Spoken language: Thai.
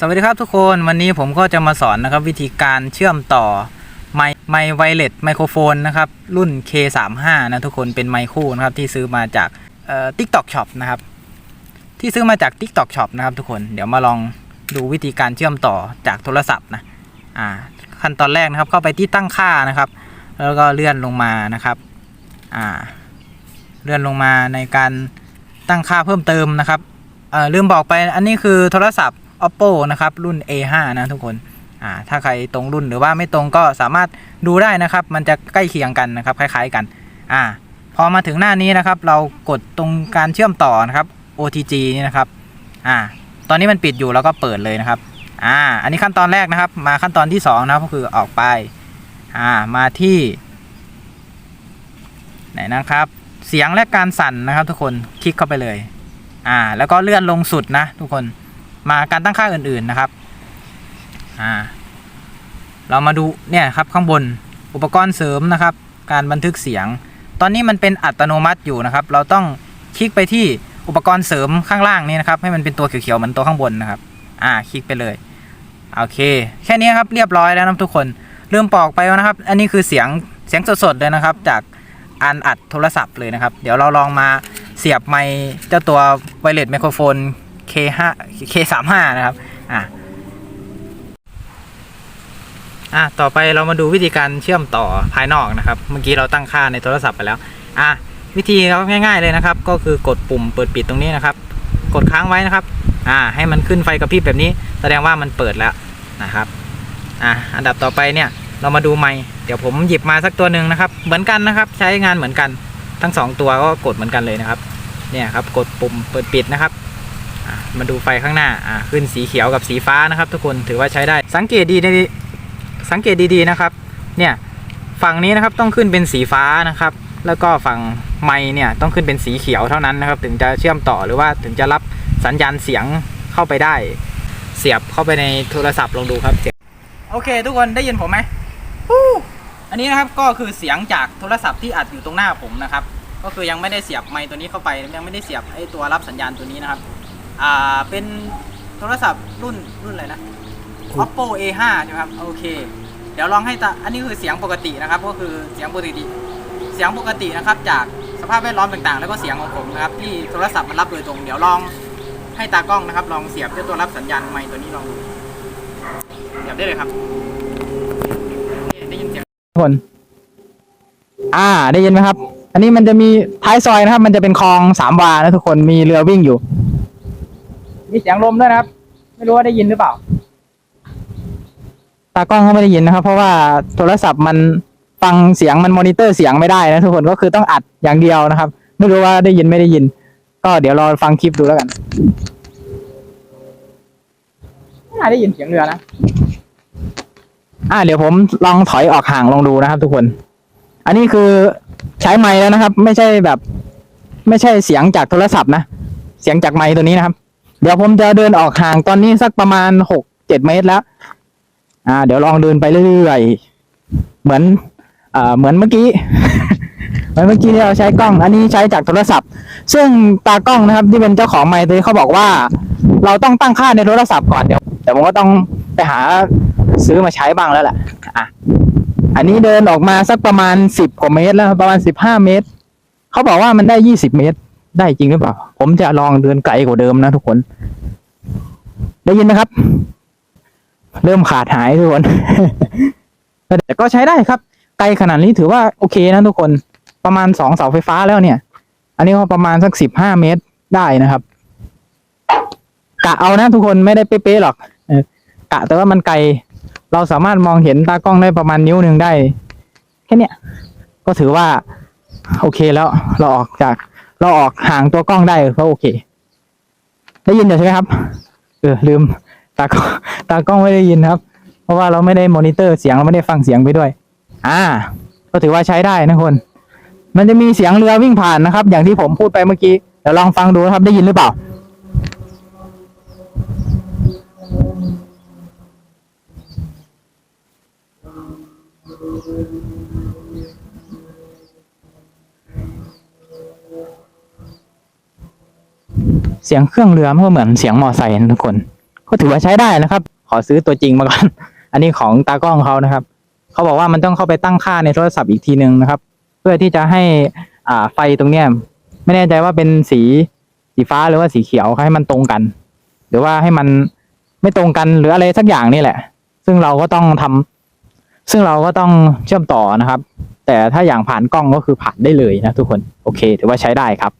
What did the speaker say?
สวัสดีครับทุกคนวันนี้ผมก็จะมาสอนนะครับวิธีการเชื่อมต่อไมค์ไมค์ไวเลสไมโครโฟนนะครับรุ่น K35 นะทุกคนเป็นไมค์คู่นะครับที่ซื้อมาจากเอ่อ TikTok Shop นะครับที่ซื้อมาจาก TikTok Shop นะครับทุกคนเดี๋ยวมาลองดูวิธีการเชื่อมต่อจากโทรศัพท์นะอ่าขั้นตอนแรกนะครับเข้าไปที่ตั้งค่านะครับ แล้วก็เลื่อนลงมานะครับอ่าเลื่อนลงมาในการตั้งค่าเพิ่มเติมนะครับเอ่อลืมบอกไปอันนี้คือโทรศัพท์ oppo นะครับ รุ่น a5 นะทุกคนอ่าถ้าใครตรงรุ่นหรือว่าไม่ตรงก็สามารถดูได้นะครับ มันจะใกล้เคียงกันนะครับ คล้ายๆกันอ่าพอมาถึงหน้านี้นะครับ เรากดตรงการเชื่อมต่อนะครับ OTG นี่นะครับอ่าตอนนี้มันปิดอยู่แล้วก็เปิดเลยนะครับอ่าอันนี้ขั้นตอนแรกนะครับ มาขั้นตอนที่สองนะครับก็คือออกไปอ่ามาที่ไหนนะครับ เสียงและการสั่นนะครับทุกคนคลิกเข้าไปเลยอ่าแล้วก็เลื่อนลงสุดนะทุกคน มาการตั้งค่าอื่นๆนะครับอ่าเรามาดูเนี่ยครับข้างบนอุปกรณ์เสริมนะครับ การบันทึกเสียง ตอนนี้มันเป็นอัตโนมัติอยู่นะครับ เราต้องคลิกไปที่อุปกรณ์เสริมข้างล่างนี้นะครับให้มันเป็นตัวเขียวๆเหมือนตัวข้างบนนะครับ อ่าคลิกไปเลยโอเค แค่นี้ครับเรียบร้อยแล้วนะทุกคนลืมบอกไปแล้วนะครับ อันนี้คือเสียงเสียงสดๆเลยนะครับ จากอันอัดโทรศัพท์เลยนะครับ เดี๋ยวเราลองมาเสียบไมค์เจ้าตัวไวเลสไมโครโฟน K5 K35 นะครับอะอะต่อไปเรามาดูวิธีการเชื่อมต่อภายนอกนะครับ เมื่อกี้เราตั้งค่าในโทรศัพท์ไปแล้วอะวิธีก็ง่ายๆเลยนะครับ ก็คือกดปุ่มเปิดปิดตรงนี้นะครับ กดค้างไว้นะครับอ่าให้มันขึ้นไฟกระพริบแบบนี้ แสดงว่ามันเปิดแล้วนะครับอะอันดับต่อไปเนี่ยเรามาดูไมค์เดี๋ยวผมหยิบมาสักตัวหนึ่งนะครับ เหมือนกันนะครับ ใช้งานเหมือนกันทั้งสองตัวก็กดเหมือนกันเลยนะครับ เนี่ยครับกดปุ่มเปิดปิดนะครับ มาดูไฟข้างหน้าขึ้นสีเขียวกับสีฟ้านะครับทุกคนถือว่าใช้ได้สังเกตดีสังเกตดีๆนะครับเนี่ยฝั่งนี้นะครับต้องขึ้นเป็นสีฟ้านะครับ แล้วก็ฝั่งไม้เนี่ยต้องขึ้นเป็นสีเขียวเท่านั้นนะครับ ถึงจะเชื่อมต่อหรือว่าถึงจะรับสัญญาณเสียงเข้าไปได้ เสียบเข้าไปในโทรศัพท์ลองดูครับเสียบโอเค ทุกคนได้ยินผมไหมอันนี้นะครับก็คือเสียงจากโทรศัพท์ที่อัดอยู่ตรงหน้าผมนะครับ ก็คือยังไม่ได้เสียบไมค์ตัวนี้เข้าไปยังไม่ได้เสียบไอ้ตัวรับสัญญาณตัวนี้นะครับ อ่าเป็นโทรศัพท์รุ่นรุ่นอะไรนะ oppo a5 ใช่ไหมครับ โอเค เดี๋ยวลองให้ตาอันนี้คือเสียงปกตินะครับ ก็คือเสียงปกติ เสียงปกตินะครับ จากสภาพแวดล้อมต่างๆ แล้วก็เสียงของผมนะครับ ที่โทรศัพท์มันรับโดยตรง เดี๋ยวลองให้ตากล้องนะครับ ลองเสียบเจ้าตัวรับสัญญาณไมค์ตัวนี้ลองดูเสียบได้เลยครับได้ยินเสียงทุกคน อ่า ได้ยินไหมครับ อันนี้มันจะมีท้ายซอยนะครับ มันจะเป็นคลองสามวานะทุกคน มีเรือวิ่งอยู่ มีเสียงลมด้วยนะครับ ไม่รู้ว่าได้ยินหรือเปล่า ตากล้องก็ไม่ได้ยินนะครับ เพราะว่าโทรศัพท์มันฟังเสียงมันมอนิเตอร์เสียงไม่ได้นะทุกคนก็คือต้องอัดอย่างเดียวนะครับ ไม่รู้ว่าได้ยินไม่ได้ยิน ก็เดี๋ยวรอฟังคลิปดูแล้วกันไม่น่าได้ยินเสียงเรือนะอ่าเดี๋ยวผมลองถอยออกห่างลองดูนะครับ ทุกคน อันนี้คือใช้ไม้แล้วนะครับ ไม่ใช่แบบ ไม่ใช่เสียงจากโทรศัพท์นะ เสียงจากไม้ตัวนี้นะครับ เดี๋ยวผมจะเดินออกห่างตอนนี้สักประมาณหกเจ็ดเมตรแล้ว อ่า เดี๋ยวลองเดินไปเรื่อยๆ เหมือน อ่า เหมือนเมื่อกี้ เหมือนเมื่อกี้ที่เราใช้กล้อง อันนี้ใช้จากโทรศัพท์ ซึ่งตากล้องนะครับ ที่เป็นเจ้าของไม้ตัวนี้เขาบอกว่า เราต้องตั้งค่าในโทรศัพท์ก่อนเดี๋ยวแต่ผมก็ต้องไปหาซื้อมาใช้บ้างแล้วแหละ อะ อันนี้เดินออกมาสักประมาณสิบกว่าเมตรแล้ว ประมาณสิบห้าเมตร เขาบอกว่ามันได้ยี่สิบเมตร ได้จริงหรือเปล่า ผมจะลองเดินไกลกว่าเดิมนะทุกคน ได้ยินไหมครับ เริ่มขาดหายทุกคน แต่ก็ใช้ได้ครับ ไกลขนาดนี้ถือว่าโอเคนะทุกคน ประมาณสองเสาไฟฟ้าแล้วเนี่ย อันนี้ก็ประมาณสักสิบห้าเมตรได้นะครับ กะเอานะทุกคนไม่ได้เป๊ะๆหรอกกะแต่ว่ามันไกล เราสามารถมองเห็นตากล้องได้ประมาณนิ้วหนึ่งได้ แค่เนี้ยก็ถือว่า โอเคแล้วเราออกจาก เราออกห่างตัวกล้องได้ก็โอเค ได้ยินอยู่ใช่ไหมครับ เออลืม ตากล้องตากล้องไม่ได้ยินครับ เพราะว่าเราไม่ได้มอนิเตอร์เสียงเราไม่ได้ฟังเสียงไปด้วย อ่า ก็ถือว่าใช้ได้นะคน มันจะมีเสียงเรือวิ่งผ่านนะครับ อย่างที่ผมพูดไปเมื่อกี้เดี๋ยวลองฟังดูนะครับได้ยินหรือเปล่า เสียงเครื่องเรือมันก็เหมือนเสียงมอไซค์นะทุกคน ก็ถือว่าใช้ได้นะครับ ขอซื้อตัวจริงมาก่อน อันนี้ของตากล้องเขานะครับ เขาบอกว่ามันต้องเข้าไปตั้งค่าในโทรศัพท์อีกทีหนึ่งนะครับ เพื่อที่จะให้อ่าไฟตรงเนี้ยไม่แน่ใจว่าเป็นสีสีฟ้าหรือว่าสีเขียวให้มันตรงกัน หรือว่าให้มันไม่ตรงกันหรืออะไรสักอย่างนี่แหละ ซึ่งเราก็ต้องทำซึ่งเราก็ต้องเชื่อมต่อนะครับ แต่ถ้าอย่างผ่านกล้องก็คือผ่านได้เลยนะทุกคน โอเค ถือว่าใช้ได้ครับ